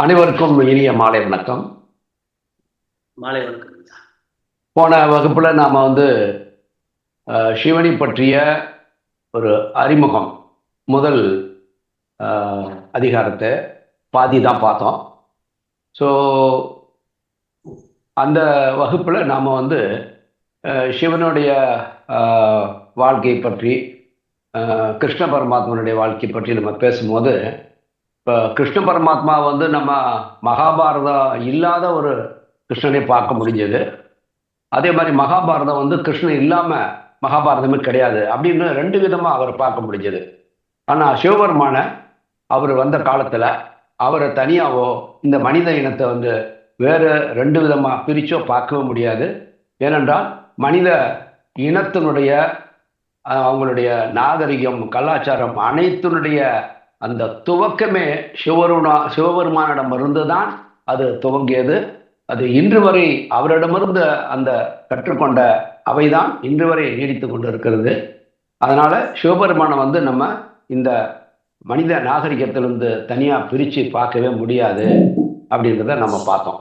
அனைவருக்கும் இனிய மாலை வணக்கம். மாலை வணக்கம். போன வகுப்புல நாம வந்து சிவனை பற்றிய ஒரு அறிமுகம் முதல் அதிகாரத்தை பாதி தான் பார்த்தோம். ஸோ அந்த வகுப்புல நாம வந்து சிவனுடைய வாழ்க்கை பற்றி கிருஷ்ண பரமாத்மனுடைய வாழ்க்கை பற்றி நம்ம பேசும்போது இப்போ கிருஷ்ண பரமாத்மா வந்து நம்ம மகாபாரதம் இல்லாத ஒரு கிருஷ்ணனை பார்க்க முடிஞ்சது. அதே மாதிரி மகாபாரதம் வந்து கிருஷ்ணன் இல்லாமல் மகாபாரதமே கிடையாது அப்படின்னு ரெண்டு விதமாக அவரை பார்க்க முடிஞ்சது. ஆனால் சிவபெருமான அவர் வந்த காலத்தில் அவரை தனியாகவோ இந்த மனித இனத்தை வந்து வேறு ரெண்டு விதமாக பிரிச்சோ பார்க்கவே முடியாது. ஏனென்றால் மனித இனத்தினுடைய அவங்களுடைய நாகரிகம் கலாச்சாரம் அனைத்தினுடைய அந்த துவக்கமே சிவருணா சிவபெருமானிடமிருந்து தான் அது துவங்கியது. அது இன்று வரை அவரிடமிருந்து அந்த கற்றுக்கொண்ட அவைதான் இன்று வரை நீடித்து கொண்டு இருக்கிறது அதனால சிவபெருமானை வந்து நம்ம இந்த மனித நாகரிகத்திலிருந்து தனியா பிரிச்சு பார்க்கவே முடியாது அப்படின்றத நம்ம பார்த்தோம்.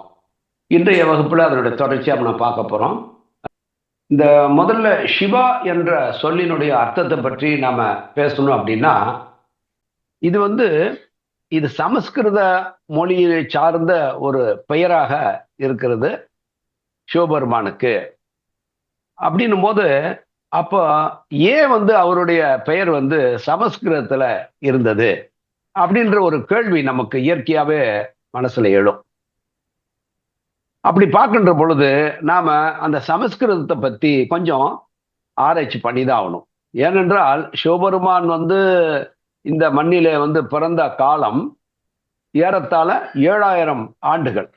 இன்றைய வகுப்புல அதனுடைய தொடர்ச்சியா நம்ம பார்க்க போறோம். இந்த முதல்ல சிவா என்ற சொல்லினுடைய அர்த்தத்தை பற்றி நாம பேசணும் அப்படின்னா இது வந்து இது சமஸ்கிருத மொழியை சார்ந்த ஒரு பெயராக இருக்கிறது சிவபெருமானுக்கு. அப்படின்னும் போது அப்போ ஏன் வந்து அவருடைய பெயர் வந்து சமஸ்கிருதத்துல இருந்தது அப்படின்ற ஒரு கேள்வி நமக்கு இயற்கையாகவே மனசுல எழும். அப்படி பார்க்கின்ற பொழுது நாம அந்த சமஸ்கிருதத்தை பத்தி கொஞ்சம் ஆராய்ச்சி பண்ணி தான் ஆகணும். ஏனென்றால் சிவபெருமான் வந்து இந்த மண்ணிலே வந்து பிறந்த காலம் ஏறத்தாழ ஏழாயிரம் ஆண்டுகள்.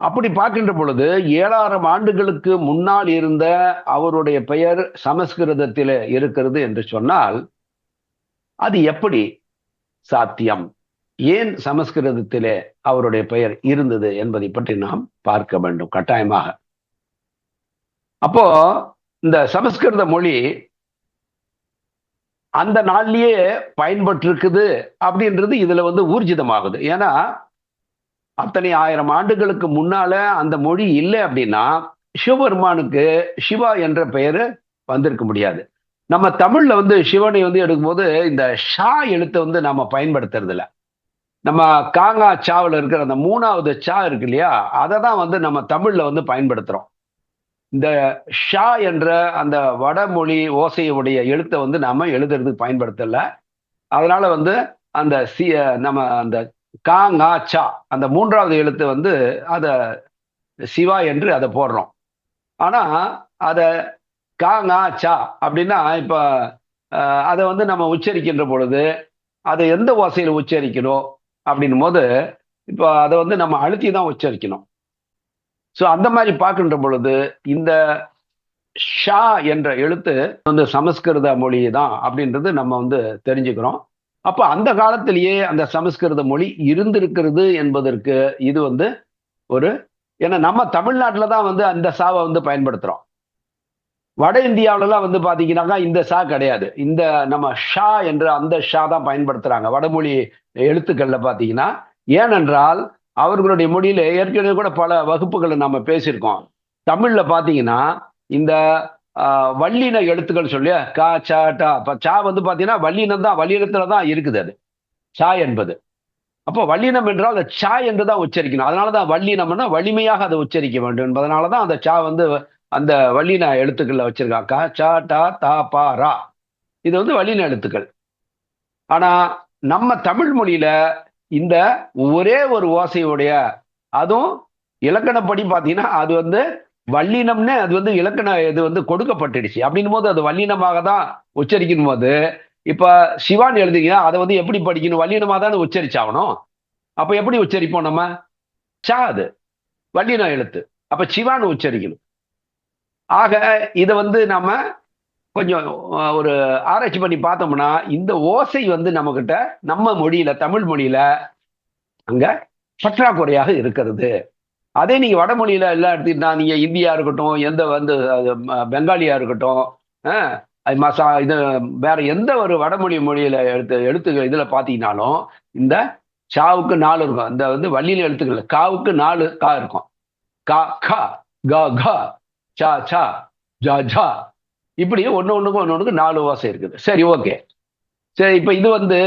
அப்படி பார்க்கின்ற பொழுது ஏழாயிரம் ஆண்டுகளுக்கு முன்னால் இருந்த அவருடைய பெயர் சமஸ்கிருதத்திலே இருக்கிறது என்று சொன்னால் அது எப்படி சாத்தியம்? ஏன் சமஸ்கிருதத்திலே அவருடைய பெயர் இருந்தது என்பதை பற்றி நாம் பார்க்க வேண்டும் கட்டாயமாக. அப்போ இந்த சமஸ்கிருத மொழி அந்த நாள்லயே பயன்பட்டிருக்குது அப்படின்றது இதுல வந்து ஊர்ஜிதமாகுது. ஏன்னா அத்தனை ஆயிரம் ஆண்டுகளுக்கு முன்னால அந்த மொழி இல்லை அப்படின்னா சிவபெருமானுக்கு சிவா என்ற பெயர் வந்திருக்க முடியாது. நம்ம தமிழ்ல வந்து சிவனை வந்து எடுக்கும்போது இந்த ஷா எழுத்தை வந்து நம்ம பயன்படுத்துறது இல்ல நம்ம காங்கா சாவில் இருக்கிற அந்த மூணாவது சா இருக்கு இல்லையா அதை தான் வந்து நம்ம தமிழ்ல வந்து பயன்படுத்துறோம். இந்த ஷா என்ற அந்த வடமொழி ஓசையுடைய எழுத்தை வந்து நாம எழுதுறதுக்கு பயன்படுத்தல. அதனால வந்து அந்த சி நம்ம அந்த கா ngா சா அந்த மூன்றாவது எழுத்து வந்து அதை சிவா என்று அதை போடுறோம். ஆனா அதை கா ngா சா அப்படின்னா இப்போ அதை வந்து நம்ம உச்சரிக்கின்ற பொழுது அதை எந்த ஓசையில் உச்சரிக்கணும் அப்படின் போது இப்போ அதை வந்து நம்ம அழுத்தி தான் உச்சரிக்கணும். ஸோ அந்த மாதிரி பார்க்கின்ற பொழுது இந்த ஷா என்ற எழுத்து வந்து சமஸ்கிருத மொழி தான் அப்படின்றது நம்ம வந்து தெரிஞ்சுக்கிறோம். அப்போ அந்த காலத்திலேயே அந்த சமஸ்கிருத மொழி இருந்திருக்கிறது என்பதற்கு இது வந்து ஒரு ஏன்னா நம்ம தமிழ்நாட்டில் தான் வந்து அந்த சாவை வந்து பயன்படுத்துகிறோம் வட இந்தியாவிலலாம் வந்து பார்த்தீங்கன்னாக்கா இந்த ஷா கிடையாது. இந்த நம்ம ஷா என்ற அந்த ஷா தான் பயன்படுத்துகிறாங்க வடமொழி எழுத்துக்கள்ல பார்த்தீங்கன்னா ஏனென்றால் அவர்களுடைய மொழியில ஏற்கனவே கூட பல வகுப்புகளை நம்ம பேசியிருக்கோம். தமிழ்ல பார்த்தீங்கன்னா இந்த வள்ளின வல்லின எழுத்துக்கள் சொல்லி கா சா டா இப்போ சா வந்து பார்த்தீங்கன்னா வல்லினம் தான் வல்லினத்துல தான் இருக்குது அது. சா என்பது. அப்போ வல்லினம் என்றால் அந்த சா என்று தான் உச்சரிக்கணும். அதனால தான் வல்லினம்னா வலிமையாக அதை உச்சரிக்க வேண்டும். என்பதனால தான் அந்த சா வந்து அந்த வல்லின எழுத்துக்களில் வச்சிருக்காங்க கா சா டா தா பா ரா. இது வந்து வல்லின எழுத்துக்கள். ஆனால் நம்ம தமிழ் மொழியில இந்த ஒரே ஒரு ஓசையுடைய அதுவும் இலக்கணப்படி பார்த்தீங்கன்னா அது வந்து வல்லினம்னு அது வந்து இலக்கண இது வந்து கொடுக்கப்பட்டுடுச்சு. அப்படின்னும் போது அது வல்லினமாக தான் உச்சரிக்கணும் போது இப்போ சிவான் எழுதிங்கன்னா அதை வந்து எப்படி படிக்கணும்? வல்லினமாக தானே உச்சரிச்சாகணும். அப்போ எப்படி உச்சரிப்போம் நம்ம? சா அது வல்லினம் எழுத்து. அப்போ சிவான் உச்சரிக்கணும். ஆக இதை வந்து நம்ம கொஞ்சம் ஒரு ஆராய்ச்சி பண்ணி பார்த்தோம்னா இந்த ஓசை வந்து நம்மக்கிட்ட நம்ம மொழியில தமிழ் மொழியில அங்க பற்றாக்குறையாக இருக்கிறது. அதே நீங்க வடமொழியில எல்லாம் எடுத்துக்கிட்டா நீங்க இந்தியா இருக்கட்டும் எந்த வந்து பெங்காலியா இருக்கட்டும் அது மசா இது வேற எந்த ஒரு வடமொழி மொழியில எடுத்து எழுத்து இதுல பாத்தீங்கன்னாலும் இந்த சாவுக்கு நாலு இருக்கும். இந்த வந்து வள்ளியில எழுத்துக்கல காவுக்கு நாலு கா இருக்கும். கா கா கா கா சா சா ஜா ஜா இப்படி ஒன்று ஒன்றுக்கும் ஒன்று ஒன்றுக்கு நாலு வாசம் இருக்குது. சரி ஓகே. சரி இப்போ இது வந்து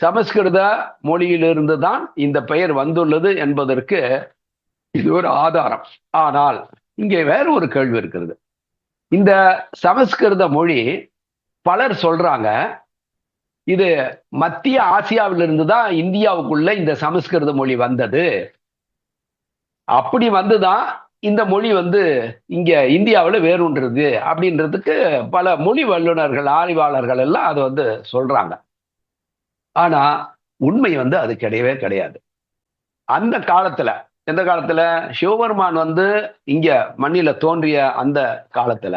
சமஸ்கிருத மொழியிலிருந்து தான் இந்த பெயர் வந்துள்ளது என்பதற்கு இது ஒரு ஆதாரம். ஆனால் இங்கே வேற ஒரு கேள்வி இருக்கிறது. இந்த சமஸ்கிருத மொழி பலர் சொல்றாங்க இது மத்திய ஆசியாவிலிருந்து தான் இந்தியாவுக்குள்ள இந்த சமஸ்கிருத மொழி வந்தது. அப்படி வந்துதான் இந்த மொழி வந்து இங்க இந்தியாவில் வேறுன்றது அப்படின்றதுக்கு பல மொழி வல்லுநர்கள் ஆய்வாளர்கள் எல்லாம் அதை வந்து சொல்றாங்க. ஆனா உண்மை வந்து அது கிடையவே கிடையாது. அந்த காலத்துல எந்த காலத்துல? சிவபெருமான் வந்து இங்க மண்ணில தோன்றிய அந்த காலத்துல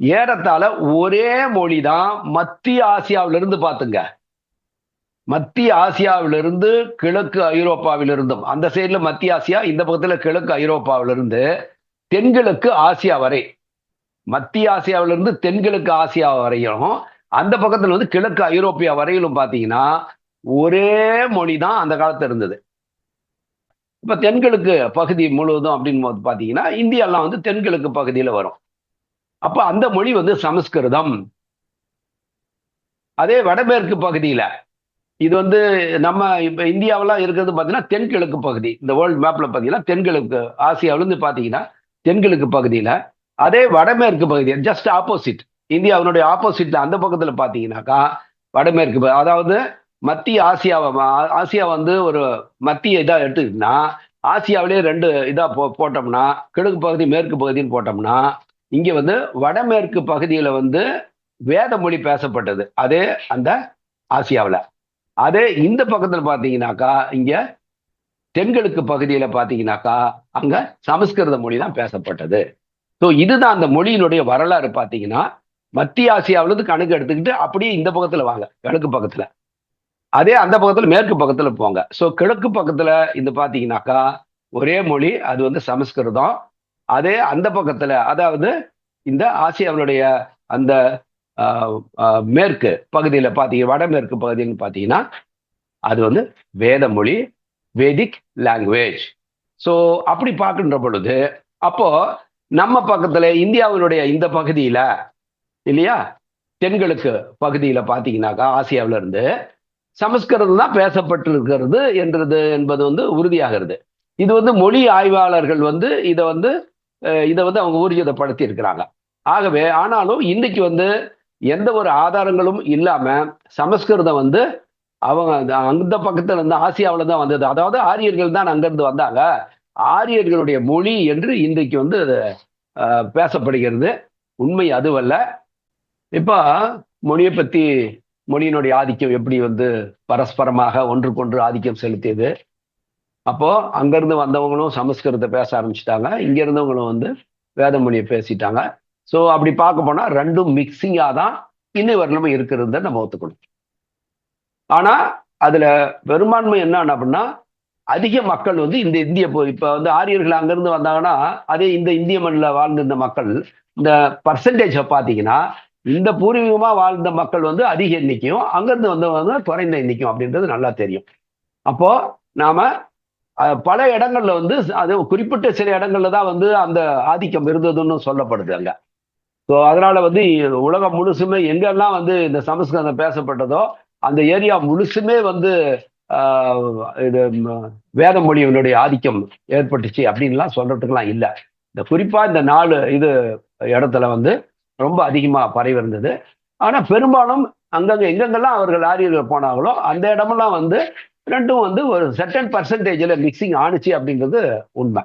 ஏறத்தாழ ஒரே மொழி தான் மத்திய ஆசியாவிலிருந்து பாத்துங்க மத்திய ஆசியாவிலிருந்து கிழக்கு ஐரோப்பாவிலிருந்தும் அந்த சைடில் மத்திய ஆசியா இந்த பக்கத்தில் கிழக்கு ஐரோப்பாவிலிருந்து தென்கிழக்கு ஆசியா வரை. மத்திய ஆசியாவிலிருந்து தென்கிழக்கு ஆசியா வரையும் அந்த பக்கத்தில் வந்து கிழக்கு ஐரோப்பியா வரையிலும் பார்த்தீங்கன்னா ஒரே மொழி தான் அந்த காலத்தில் இருந்தது. இப்போ தென்கிழக்கு பகுதி முழுவதும் அப்படின்னு போது பார்த்தீங்கன்னா இந்தியாலாம் வந்து தென்கிழக்கு பகுதியில் வரும். அப்போ அந்த மொழி வந்து சமஸ்கிருதம். அதே வடமேற்கு பகுதியில் இது வந்து நம்ம இப்போ இந்தியாவெல்லாம் இருக்கிறது பார்த்தீங்கன்னா தென்கிழக்கு பகுதி. இந்த வேர்ல்டு மேப்பில் பார்த்தீங்கன்னா தென்கிழக்கு ஆசியாவிலேருந்து பார்த்தீங்கன்னா தென்கிழக்கு பகுதியில் அதே வடமேற்கு பகுதி ஜஸ்ட் ஆப்போசிட் இந்தியாவினுடைய ஆப்போசிட் அந்த பக்கத்தில் பார்த்தீங்கன்னாக்கா வடமேற்கு அதாவது மத்திய ஆசியாவை ஆசியா வந்து ஒரு மத்திய இதாக எடுத்துக்கிட்டோம்னா ஆசியாவிலே ரெண்டு இதாக போ போட்டோம்னா கிழக்கு பகுதி மேற்கு பகுதின்னு போட்டோம்னா இங்கே வந்து வடமேற்கு பகுதியில் வந்து வேத மொழி பேசப்பட்டது. அதே அந்த ஆசியாவில். அதே இந்த பக்கத்துல பாத்தீங்கன்னாக்கா இங்க தென்கிழக்கு பகுதியில பாத்தீங்கன்னாக்கா அங்க சமஸ்கிருத மொழி தான் பேசப்பட்டது. ஸோ இதுதான் அந்த மொழியினுடைய வரலாறு பாத்தீங்கன்னா மத்திய ஆசியாவிலிருந்து கணக்கு எடுத்துக்கிட்டு அப்படியே இந்த பக்கத்துல வாங்க கிழக்கு பக்கத்துல. அதே அந்த பக்கத்துல மேற்கு பக்கத்துல போங்க. ஸோ கிழக்கு பக்கத்துல இந்த பாத்தீங்கன்னாக்கா ஒரே மொழி அது வந்து சமஸ்கிருதம். அதே அந்த பக்கத்துல அதாவது இந்த ஆசியாவினுடைய அந்த மேற்கு பகுதியில் பார்த்தீங்க வடமேற்கு பகுதின்னு பார்த்தீங்கன்னா அது வந்து வேத மொழி வேதிக் லாங்குவேஜ் ஸோ அப்படி பார்க்கின்ற பொழுது அப்போ நம்ம பக்கத்தில் இந்தியாவினுடைய இந்த பகுதியில் இல்லையா? தென்கிழக்கு பகுதியில் பார்த்தீங்கன்னாக்கா ஆசியாவில இருந்து சமஸ்கிருதம் தான் பேசப்பட்டிருக்கிறது என்றது என்பது வந்து உறுதியாகிறது இது வந்து மொழி ஆய்வாளர்கள் வந்து இதை வந்து இதை வந்து அவங்க ஊர்ஜிதப்படுத்தி இருக்கிறாங்க ஆகவே ஆனாலும் இன்னைக்கு வந்து எந்த ஒரு ஆதாரங்களும் இல்லாம சமஸ்கிருதம் வந்து அவங்க அந்த- பக்கத்துல இருந்து ஆசியாவில தான் வந்தது. அதாவது ஆரியர்கள் தான் அங்கிருந்து வந்தாங்க. ஆரியர்களுடைய மொழி என்று இன்றைக்கு வந்து அது, பேசப்படுகிறது. உண்மை அதுவல்ல. இப்போ மொழியை பத்தி மொழியினுடைய ஆதிக்கம் எப்படி வந்து பரஸ்பரமாக ஒன்றுக்கொன்று ஆதிக்கம் செலுத்தியது? அப்போ அங்கிருந்து வந்தவங்களும் சமஸ்கிருதத்தை பேச ஆரம்பிச்சிட்டாங்க. இங்க இருந்தவங்களும் வந்து வேத மொழியை பேசிட்டாங்க. ஸோ அப்படி பார்க்க போனால் ரெண்டும் மிக்சிங்காக தான் இன்னை வரலமை இருக்கிறத நம்ம ஒத்துக்கணும். ஆனால் அதில் பெரும்பான்மை என்ன அப்படின்னா அதிக மக்கள் வந்து இந்த இந்திய போ- வந்து ஆரியர்கள் அங்கேருந்து வந்தாங்கன்னா அதே இந்த இந்திய மண்ணில் வாழ்ந்திருந்த மக்கள் இந்த பர்சன்டேஜை பார்த்தீங்கன்னா இந்த பூர்வீகமாக வாழ்ந்த மக்கள் வந்து அதிக எண்ணிக்கையும் அங்கேருந்து வந்தவங்க வந்து குறைந்த எண்ணிக்கையும் அப்படின்றது நல்லா தெரியும். அப்போது நாம பல இடங்கள்ல வந்து அது குறிப்பிட்ட சில இடங்கள்ல தான் வந்து அந்த ஆதிக்கம் இருந்ததுன்னு சொல்லப்படுது அங்கே. ஸோ அதனால வந்து உலகம் முழுசுமே எங்கெல்லாம் வந்து இந்த சமஸ்கிருதம் பேசப்பட்டதோ அந்த ஏரியா முழுசுமே வந்து இது வேத மொழியினுடைய ஆதிக்கம் ஏற்பட்டுச்சு அப்படின்லாம் சொல்றதுக்கெல்லாம் இல்லை. இந்த குறிப்பா இந்த நாலு இது இடத்துல வந்து ரொம்ப அதிகமாக பரவி இருந்தது ஆனால் பெரும்பாலும் அங்கங்கே எங்கெங்கெல்லாம் அவர்கள் ஆரியர்கள் போனாங்களோ அந்த இடமெல்லாம் வந்து ரெண்டும் வந்து ஒரு செர்டன் பர்சன்டேஜில் மிக்சிங் ஆணுச்சு அப்படிங்கிறது உண்மை.